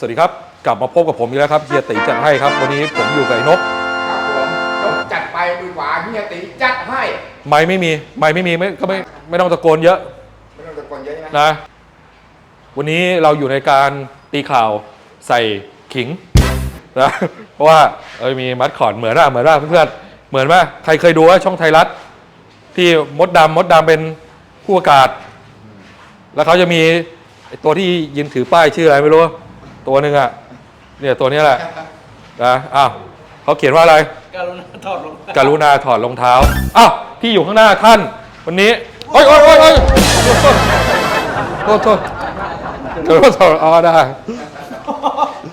สวัสดีครับ กลับมาพบกับผมอีกแล้วครับเฮียตีจัดให้ครับ วันนี้ผมอยู่กับไอ้นก ครับผมต้องจัดไปมือขวาเฮียตีจัดให้ไม่ไม่มีไม่ไม่มีไม่ก็ไม่ไม่ต้องตะโกนเยอะไม่ต้องตะโกนเยอะใช่ไหมนะ วันนี้เราอยู่ในการตีข่าวใส่ขิงนะเพราะว่าเอ้ยมีมัดขอนเหมือนอะเหมือนอะเพื่อนๆเหมือนไหมใครเคยดูว่าช่องไทยรัฐ ที่มดดำมดดำเป็นผู้ประกาศ แล้วเขาจะมีไอ้ตัวที่ยืนถือป้ายชื่ออะไรไม่รู้ ตัวหนึ่งอะเนี่ยตัวนี้แหละนะอ้าวเขาเขียนว่าอะไร การุณาถอดลงกรุณาถอดรองเท้าอ้าวที่อยู่ข้างหน้าท่าน วันนี้โอ้ยโอ้ยโอ้ยโอ้ยโทษโทษโทษโทษโทษอ๋อได้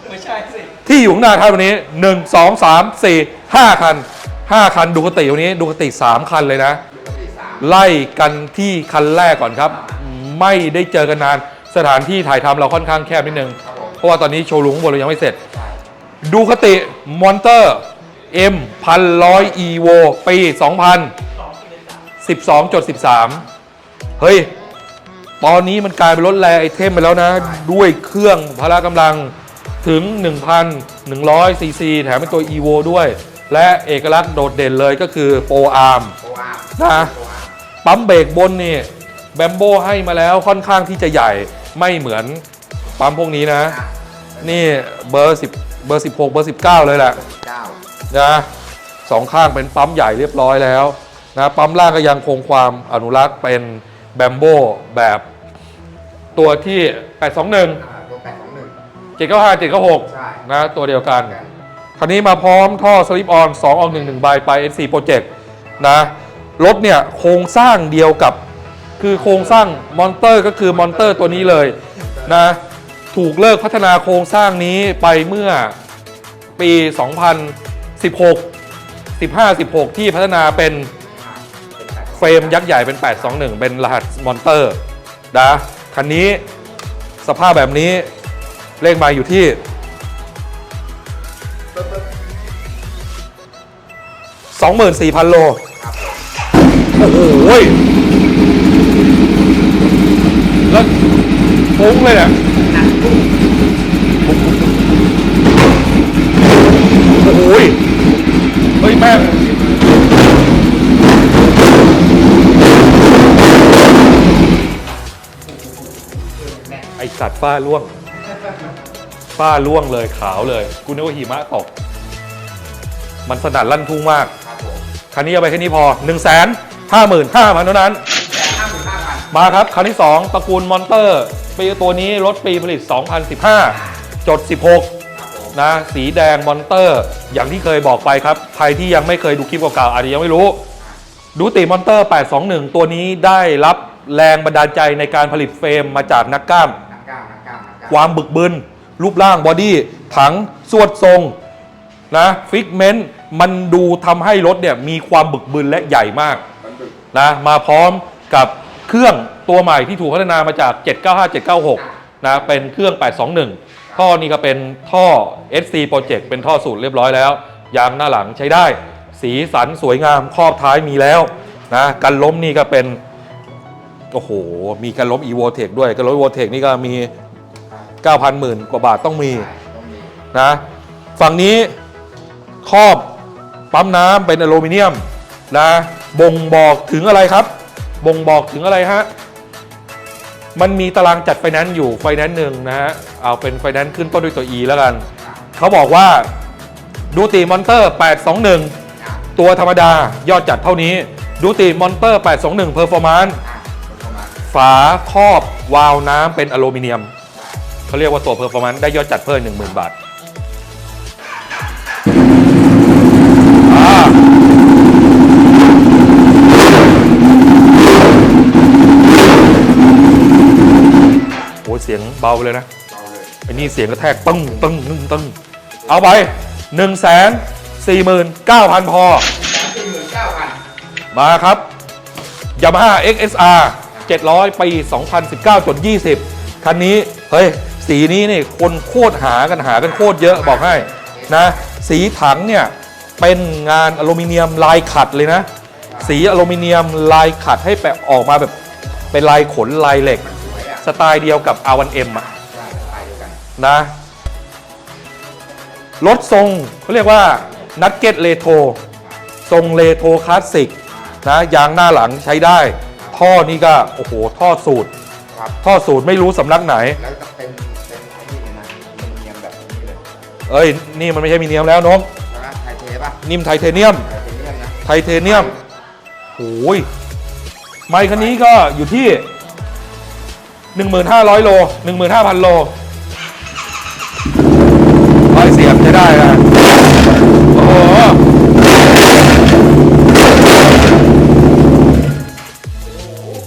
ไม่ใช่สิที่อยู่ข้างหน้าท่านวันนี้หนึ่งสองสามสี่ห้าคันห้าคันดูกติวันนี้ดูกติสามคันเลยนะ ไล่กันที่คันแรกก่อนครับ ไม่ได้เจอกันนานสถานที่ถ่ายทำเราค่อนข้างแคบนิดนึงเพ ราะว่าตอนนี้โชว์รูมข้างบนเรายังไม่เสร็จ ดูคติมอนเตอร์ M พันร้อย EVO ปี 2000 12.13 เฮ้ย ตอนนี้มันกลายเป็นรถแรไอเทมไปแล้วนะ ด้วยเครื่องพละกำลังถึง 1,100 ซีซี แถมเป็นตัว EVO ด้วย และเอกลักษณ์โดดเด่นเลยก็คือโปรอาร์มนะ ปั๊มเบรกบนนี่แบมโบให้มาแล้วค่อนข้างที่จะใหญ่ไม่เหมือน ปั๊มพวกนี้นะ นี่เบอร์10เบอร์ 16 เบอร์ 19 เลยแหละเก้านะสองข้างเป็นปั๊มใหญ่เรียบร้อยแล้วนะปั๊มล่างก็ยังคงความอนุรักษ์เป็นแบมโบแบบตัวที่ 821 อ่าตัวแปดของหนึ่ง 795 ใช่ 796นะตัวเดียวกัน คันนี้มาพร้อมท่อสลิปออน2ออก1 1ใบไป FC Project นะรถเนี่ยโครงสร้างเดียวกับ คือโครงสร้างมอนเตอร์ก็คือมอนเตอร์ตัวนี้เลยนะ ถูกเลิกพัฒนาโครงสร้างนี้ไปเมื่อปี 2016 15 16 ที่พัฒนาเป็นเฟรมยักษ์ใหญ่เป็น 821 เป็นรหัสมอนเตอร์นะคันนี้สภาพแบบนี้เลขมาอยู่ที่ 24,000 โล โอ้โหแล้วฟุ้งเลยเนี่ย อ้โหยเฮ้ยแม่งไอสัตว์ฝ้าล่วง ฝ้าล่วงเลยขาวเลย กูนึกว่าหิมะตก มันสนั่นลั่นทุ่งมากครับผมคันนี้เอาไปแค่นี้พอ1 5 5 0 0 0เท่านั้นแปดห้าหมื่นห้าพันมาครับคันที่ 2 ตระกูลมอนเตอร์ ปีตัวนี้รถปีผลิต 2015 จด 16ครับผม นะสีแดงมอนเตอร์ อย่างที่เคยบอกไปครับ ใครที่ยังไม่เคยดูคลิปเก่าๆอาจจะยังไม่รู้ ดูติมอนเตอร์ 821 ตัวนี้ได้รับแรงบันดาลใจในการผลิตเฟรมมาจากนักกล้าม นักกล้ามนักกล้ามนักกล้ามความบึกบึน รูปร่างบอดี้ถังสวดทรงนะฟิกเมนต์มันดูทำให้รถเนี่ยมีความบึกบึนและใหญ่มากมันบึกนะมาพร้อมกับเครื่องตัวใหม่ที่ถูกพัฒนามาจาก 795 796นะเป็นเครื่อง 821 ท่อนี้ก็เป็นท่อ SC Project เป็นท่อสูตรเรียบร้อยแล้ว ยางหน้าหลังใช้ได้ สีสันสวยงามครอบท้ายมีแล้วนะกันล้มนี่ก็เป็น โอ้โห มีกันล้ม Evo Tech ด้วยกันล้ม Evo Tech นี่ก็มี 9,000หมื่นกว่าบาทต้องมีนะฝั่งนี้ครอบปั๊มน้ำเป็นอลูมิเนียมนะบ่งบอกถึงอะไรครับ บ่งบอกถึงอะไรฮะ มันมีตารางจัดไฟแนนซ์อยู่ไฟแนนซ์หนึ่งนะฮะเอาเป็นไฟแนนซ์ขึ้นต้นด้วยตัว E แล้วกัน เขาบอกว่าดูตีมอนเตอร์ 821 ตัวธรรมดายอดจัดเท่านี้ ดูตีมอนเตอร์ 821เพอร์ฟอร์มานซ์ฝาครอบวาล์วน้ำเป็นอลูมิเนียม เขาเรียกว่าตัวเพอร์ฟอร์มานซ์ได้ยอดจัดเพิ่ม10,000 บาท ยเสียงเบาไปเลยนะเบาเลยไอ้นี่เสียงกระแทกตึ้งตึ้งตึ้งตึ้งเอาไป1นึ่งแสนสี่หมื่นเก้าพันพอสี่หมื่นเก้าพันมาครับ Yamaha XSR 700 ปี 2019จน20 คันนี้ เฮ้ย สีนี้นี่คนโคตรหากันหากันโคตรเยอะบอกให้นะ สีถังเนี่ย เป็นงานอลูมิเนียมลายขัดเลยนะ สีอลูมิเนียมลายขัดให้แปะออกมาแบบเป็นลายขนลายเหล็ก สวยอะสไตล์เดียวกับ R1M อะใช่ไปเดียวกันนะ รถทรงเขาเรียกว่านั g เก็ตเลโททรงเลโทคลาสสิกนะยางหน้าหลังใช้ได้ ท่อนี่ก็ โอ้โห ท่อสูตร ครับ ท่อสูตรไม่รู้สำนักไหน แล้วก็เป็นเป็นไอ้นี่เลยนะมันเนียมแบบนี้เลยเอ้ย นี่มันไม่ใช่มีเนียมแล้วน้องใช่ไหมไทยเทป่ะนิ่มไทเทเนียมไทยเทเนียมนะไทเทเนียมโอ้ยไมค์คันนี้ก็อยู่ที่ 1,500 โล 15,000 โลร้อยเสียบใช้ได้นะโอ้โห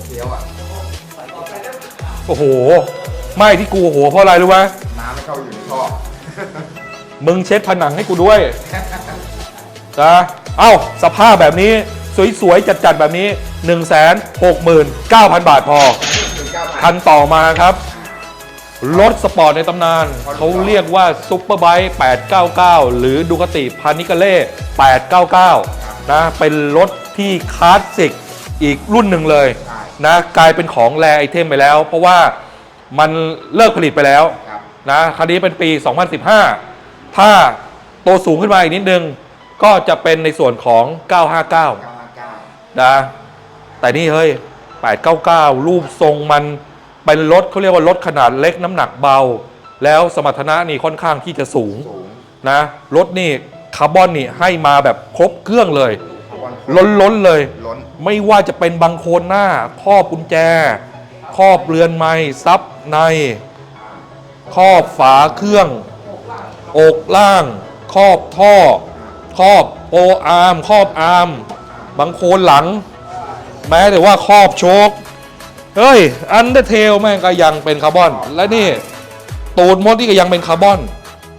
เดียวอะโอ้โห ไม่ที่กูโอ้โหเพราะอะไรรู้ไหมน้ำไม่เข้าอยู่ในท่อ มึงเช็ดผนังให้กูด้วยนะเอ้า สภาพแบบนี้ สวยๆ จัดๆ แบบนี้ 169,000 บาทพอถึงเก้าพั คันนต่อมาครับ รถสปอร์ตในตำนาน เขาเรียกว่าซุปเปอร์ไบค์899 หรือดูคติพานิกาเล่899 นะ เป็นรถที่คลาสสิกอีกรุ่นหนึ่งเลยนะกลายเป็นของแรไอเทมไปแล้ว เพราะว่ามันเลิกผลิตไปแล้วครับนะคันนี้เป็นปี 2015 ถ้าโตสูงขึ้นมาอีกนิดนึง ก็จะเป็นในส่วนของ 959เก้าห้าเก้านะแต่นี่เฮ้ย 899 รูปทรงมัน เป็นรถเขาเรียกว่ารถขนาดเล็กน้ำหนักเบา แล้วสมรรถนะนี่ค่อนข้างที่จะสูงสูงนะรถนี่คาร์บอนนี่ให้มาแบบครบเครื่องเลยบอลล้นล้นๆเลย ล้น ไม่ว่าจะเป็นบังโคลนหน้าครอบกุญแจ ครอบเรือนไม้ซับใน ครอบฝาเครื่อง อกล่าง ครอบท่อ ครอบโปรอาร์ม ครอบอาร์ม บังโคลนหลัง แม้แต่ว่าครอบโชค เฮ้ยอันเดอร์เทลแม่งก็ยังเป็นคาร์บอน และนี่ ตูดมดที่ก็ยังเป็นคาร์บอน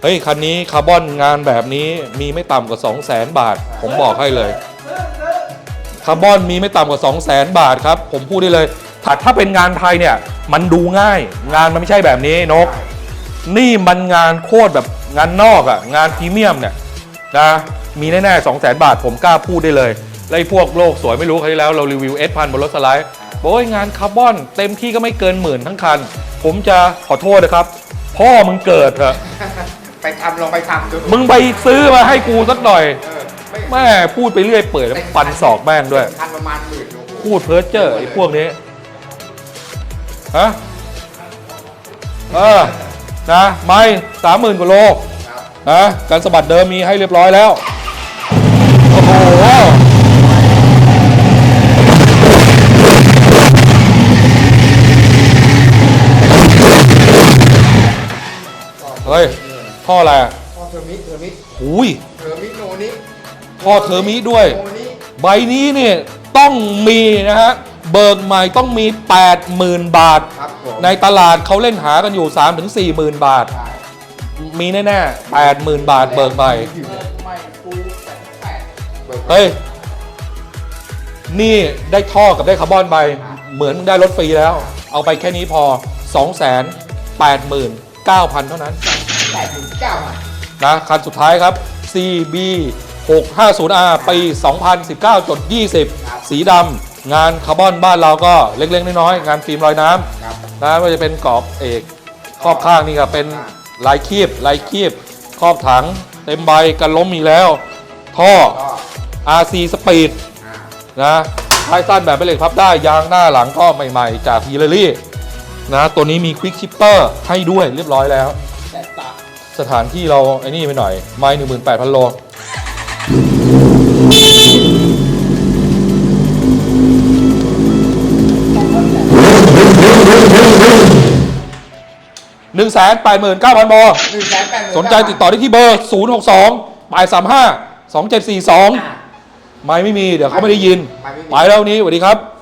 เฮ้ย คันนี้คาร์บอนงานแบบนี้มีไม่ต่ำกว่า 2 0 0 0 0 0บาท ผมบอกให้เลย คาร์บอนมีไม่ต่ำกว่า 2 0 0 0 0 0บาทครับ ผมพูดได้เลย ถ้าถ้าเป็นงานไทยเนี่ย มันดูง่าย งานมันไม่ใช่แบบนี้นก นี่มันงานโคตรแบบงานนอกอะงานพรีเมียมเนี่ยนะ มีแน่ๆ2 0 0 0 0 0บาท ผมกล้าพูดได้เลย แล้วไอ้พวกโลกสวยไม่รู้ใครที่แล้วเรารีวิวเอสพันบนรถสไลด์บอกว่างานคาร์บอนเต็มที่ก็ไม่เกินหมื่นทั้งคัน ผมจะขอโทษนะครับ พ่อมึงเกิดเถอะไปทำลองไปทำดูมึงไปซื้อมาให้กูสักหน่อยเออไม่แม่พูดไปเรื่อยเปื่อยแล้วฟันศอกแม่งด้วยคันประมาณหมื่นโลพูดเพ้อเจ้อไอ้พวกนี้ฮะเออนะไม่สามหมื่นกว่าโลครับนะการสะบัดเดิมมีให้เรียบร้อยแล้ว โอ้โห เฮ้ย ท่ออะไรอะพ่อเทอร์มิเทอร์มิหุยเทอร์มิโนนี้ท่อเทอร์มิด้วย โนนี้ใบนี้เนี่ยต้องมีนะฮะ เบิกใหม่ต้องมี 80,000 บาท ครับผมในตลาดเขาเล่นหากันอยู่ 3-4ถึง40,000 บาทใช่มีแน่ๆ80,000 บาทเบิกใหม่ ไม่ฟูแปดแปดบิกเฮ้ย นี่ได้ท่อกับได้คาร์บอนไป เหมือนมึงได้รถฟรีแล้ว เอาไปแค่นี้พอ 289,000 เท่านั้น แปดถึงเก้าอะนะคันสุดท้ายครับ CB 650R ปี 2019จด20 สีดำงานคาร์บอนบ้านเราก็เล็ก ๆ น้อยๆงานฟิล์มลอยน้ำครับนะไม่ว่าจะเป็นกรอบเอกครอบข้างนี่ก็เป็นลายคีบลายคีบครอบถัง เต็มใบกันล้มอีกแล้ว ท่อ ก็ RC Speed อ่านะท้ายสั้นแบบเป็นเหล็กพับได้ ยางหน้าหลังก็ใหม่ ๆ จากฮีเลอรี่นะตัวนี้มีควิกชิปเปอร์ให้ด้วยเรียบร้อยแล้วแต่ตา สถานที่เราไอ้นี่ไปหน่อย ไม้หนึ่งหมื่นแปดพันโลหนึ่งแสนแปดหมื่นเก้าพันโลหนึ่งแสนแปดหมื่นสนใจติดต่อได้ที่เบอร์0 6 2 8 3 5 2 7 4 2ไม่ไม่มี เดี๋ยวเขาไม่ได้ยิน ไปแล้ววันนี้สวัสดีครับ